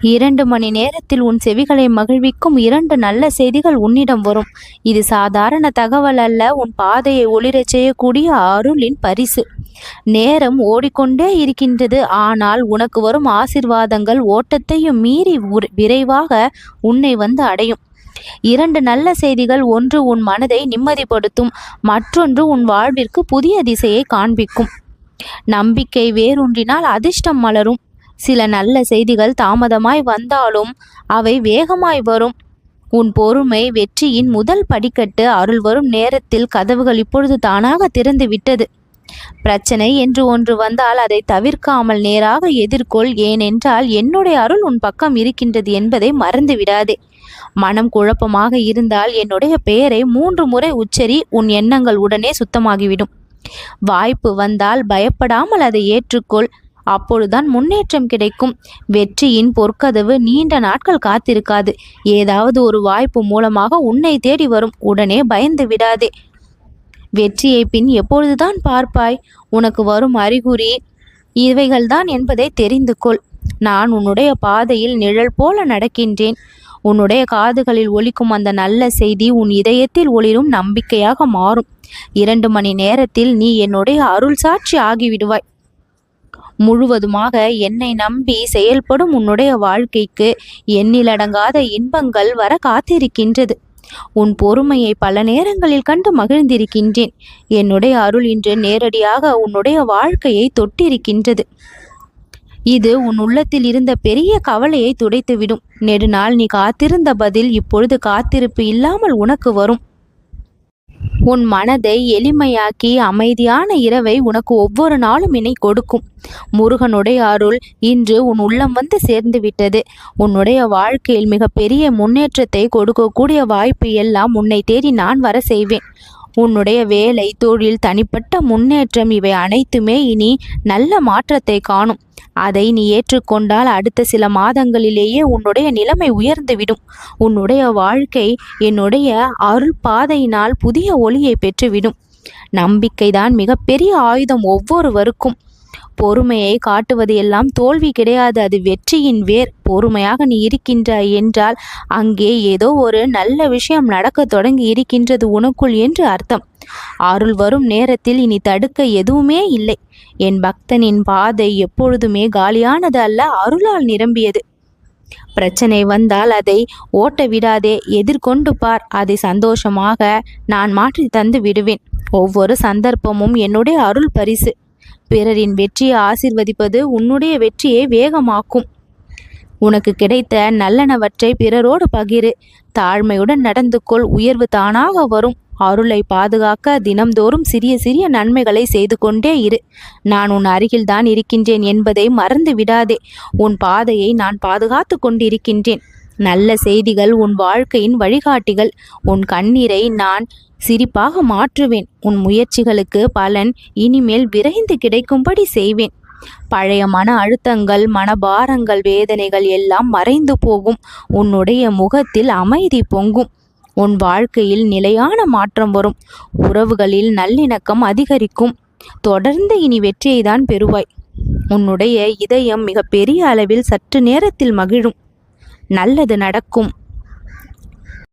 இரண்டு மணி நேரத்தில் உன் செவிகளை மகிழ்விக்கும் இரண்டு நல்ல செய்திகள் உன்னிடம் வரும். இது சாதாரண தகவல் அல்ல உன் பாதையை ஒளிரச் செய்யக்கூடிய அருளின் பரிசு. நேரம் ஓடிக்கொண்டே இருக்கின்றது ஆனால் உனக்கு வரும் ஆசிர்வாதங்கள் ஓட்டத்தையும் மீறி விரைவாக உன்னை வந்து அடையும். இரண்டு நல்ல செய்திகள் ஒன்று உன் மனதை நிம்மதிப்படுத்தும் மற்றொன்று உன் வாழ்விற்கு புதிய திசையை காண்பிக்கும். நம்பிக்கை வேரூன்றினால் அதிர்ஷ்டம் மலரும். சில நல்ல செய்திகள் தாமதமாய் வந்தாலும் அவை வேகமாய் வரும். உன் பொறுமை வெற்றியின் முதல் படிக்கட்டு அருள் வரும் நேரத்தில் கதவுகள் இப்பொழுது தானாக திறந்து விட்டது. பிரச்சனை என்று ஒன்று வந்தால் அதை தவிர்க்காமல் நேராக எதிர்கொள். ஏனென்றால் என்னுடைய அருள் உன் பக்கம் இருக்கின்றது என்பதை மறந்து விடாதே. மனம் குழப்பமாக இருந்தால் என்னுடைய பெயரை மூன்று முறை உச்சரி உன் எண்ணங்கள் உடனே சுத்தமாகிவிடும். வாய்ப்பு வந்தால் பயப்படாமல் அதை ஏற்றுக்கொள். அப்பொழுதுதான் முன்னேற்றம் கிடைக்கும். வெற்றியின் பொற்கதவு நீண்ட நாட்கள் காத்திருக்காது. ஏதாவது ஒரு வாய்ப்பு மூலமாக உன்னை தேடி வரும். உடனே பயந்து விடாதே. வெற்றியை பின் எப்பொழுதுதான் பார்ப்பாய்? உனக்கு வரும் அறிகுறி இவைகள்தான் என்பதை தெரிந்து கொள். நான் உன்னுடைய பாதையில் நிழல் போல நடக்கின்றேன். உன்னுடைய காதுகளில் ஒலிக்கும் அந்த நல்ல செய்தி உன் இதயத்தில் ஒளிரும் நம்பிக்கையாக மாறும். இரண்டு மணி நேரத்தில் நீ என்னுடைய அருள் சாட்சி ஆகிவிடுவாய். முழுவதுமாக என்னை நம்பி செயல்படும் உன்னுடைய வாழ்க்கைக்கு எண்ணிலடங்காத இன்பங்கள் வர காத்திருக்கின்றது. உன் பொறுமையை பல நேரங்களில் கண்டு மகிழ்ந்திருக்கின்றேன். என்னுடைய அருள் இன்று நேரடியாக உன்னுடைய வாழ்க்கையை தொட்டிருக்கின்றது. இது உன் உள்ளத்தில் இருந்த பெரிய கவலையை துடைத்துவிடும். நெடுநாள் நீ காத்திருந்த பதில் இப்பொழுது காத்திருப்பு இல்லாமல் உனக்கு வரும். உன் மனதை எளிமையாக்கி அமைதியான இரவை உனக்கு ஒவ்வொரு நாளும் இணை கொடுக்கும். முருகனுடைய அருள் இன்று உன் உள்ளம் வந்து சேர்ந்து விட்டது. உன்னுடைய வாழ்க்கையில் மிகப்பெரிய முன்னேற்றத்தை கொடுக்கக்கூடிய வாய்ப்பு எல்லாம் உன்னை தேடி நான் வர செய்வேன். உன்னுடைய வேலை தொழில் தனிப்பட்ட முன்னேற்றம் இவை அனைத்துமே இனி நல்ல மாற்றத்தை காணும். அதை நீ ஏற்றுக்கொண்டால் அடுத்த சில மாதங்களிலேயே உன்னுடைய நிலைமை உயர்ந்துவிடும். உன்னுடைய வாழ்க்கை என்னுடைய அருள் பாதையினால் புதிய ஒளியை பெற்றுவிடும். நம்பிக்கைதான் மிகப்பெரிய ஆயுதம் ஒவ்வொருவருக்கும். பொறுமையை காட்டுவது எல்லாம் தோல்வி கிடையாது. அது வெற்றியின் வேர். பொறுமையாக நீ இருக்கின்றாய் என்றால் அங்கே ஏதோ ஒரு நல்ல விஷயம் நடக்கத் தொடங்கி இருக்கின்றது உனக்குள் என்று அர்த்தம். அருள் வரும் நேரத்தில் இனி தடுக்க எதுவுமே இல்லை. என் பக்தனின் பாதை எப்பொழுதுமே காலியானது அல்ல அருளால் நிரம்பியது. பிரச்சனை வந்தால் அதை ஓட்ட விடாதே எதிர்கொண்டு பார். அதை சந்தோஷமாக நான் மாற்றி தந்து விடுவேன். ஒவ்வொரு சந்தர்ப்பமும் என்னுடைய அருள் பரிசு. பிறரின் வெற்றியை ஆசிர்வதிப்பது உன்னுடைய வெற்றியை வேகமாக்கும். உனக்கு கிடைத்த நல்லனவற்றை பிறரோடு பகிரு. தாழ்மையுடன் நடந்து கொள். உயர்வு தானாக வரும். அருளை பாதுகாக்க தினம்தோறும் சிறிய சிறிய நன்மைகளை செய்து கொண்டே இரு. நான் உன் அருகில்தான் இருக்கின்றேன் என்பதை மறந்து விடாதே. உன் பாதையை நான் பாதுகாத்து கொண்டிருக்கின்றேன். நல்ல செய்திகள் உன் வாழ்க்கையின் வழிகாட்டிகள் உன் கண்ணீரை நான் சிரிப்பாக மாற்றுவேன். உன் முயற்சிகளுக்கு பலன் இனிமேல் விரைந்து கிடைக்கும்படி செய்வேன். பழைய மன அழுத்தங்கள் மனபாரங்கள் வேதனைகள் எல்லாம் மறைந்து போகும். உன்னுடைய முகத்தில் அமைதி பொங்கும். உன் வாழ்க்கையில் நிலையான மாற்றம் வரும். உறவுகளில் நல்லிணக்கம் அதிகரிக்கும். தொடர்ந்து இனி வெற்றியை தான் பெறுவாய். உன்னுடைய இதயம் மிக பெரிய அளவில் சற்று நேரத்தில் மகிழும். நல்லது நடக்கும்.